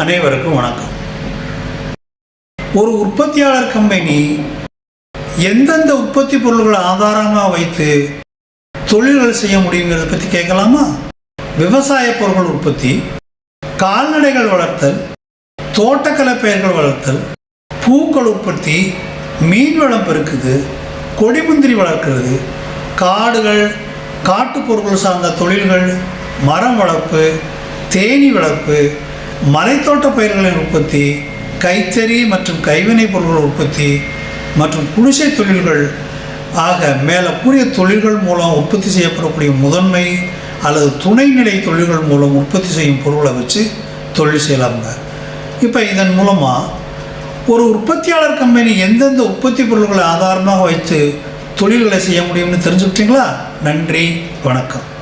அனைவருக்கும் வணக்கம். ஒரு உற்பத்தியாளர் கம்பெனி எந்தெந்த உற்பத்தி பொருள்களை ஆதாரமாக வைத்து தொழில்கள் செய்ய முடியுங்கிறத பற்றி கேட்கலாமா? விவசாய பொருட்கள் உற்பத்தி கால்நடைகள் வளர்த்தல் தோட்டக்கலை பயிர்கள் வளர்த்தல் பூக்கள் உற்பத்தி மீன் வளம் பெருக்குது கொடிமுந்திரி வளர்க்கிறது காடுகள் காட்டுப் பொருட்கள் சார்ந்த தொழில்கள் மரம் வளர்ப்பு தேனீ வளர்ப்பு மலைத்தோட்ட பயிர்களின் உற்பத்தி கைத்தறி மற்றும் கைவினைப் பொருட்கள் உற்பத்தி மற்றும் குடிசை தொழில்கள் ஆக மேலே கூறிய தொழில்கள் மூலம் உற்பத்தி செய்யப்படக்கூடிய முதன்மை அல்லது துணைநிலை தொழில்கள் மூலம் உற்பத்தி செய்யும் பொருளை வச்சு தொழில் செய்யலாமுங்க. இப்போ இதன் மூலமாக ஒரு உற்பத்தியாளர் கம்பெனி எந்தெந்த உற்பத்தி பொருட்களை ஆதாரமாக வைத்து தொழில்களை செய்ய முடியும்னு தெரிஞ்சுக்கிட்டீங்களா? நன்றி வணக்கம்.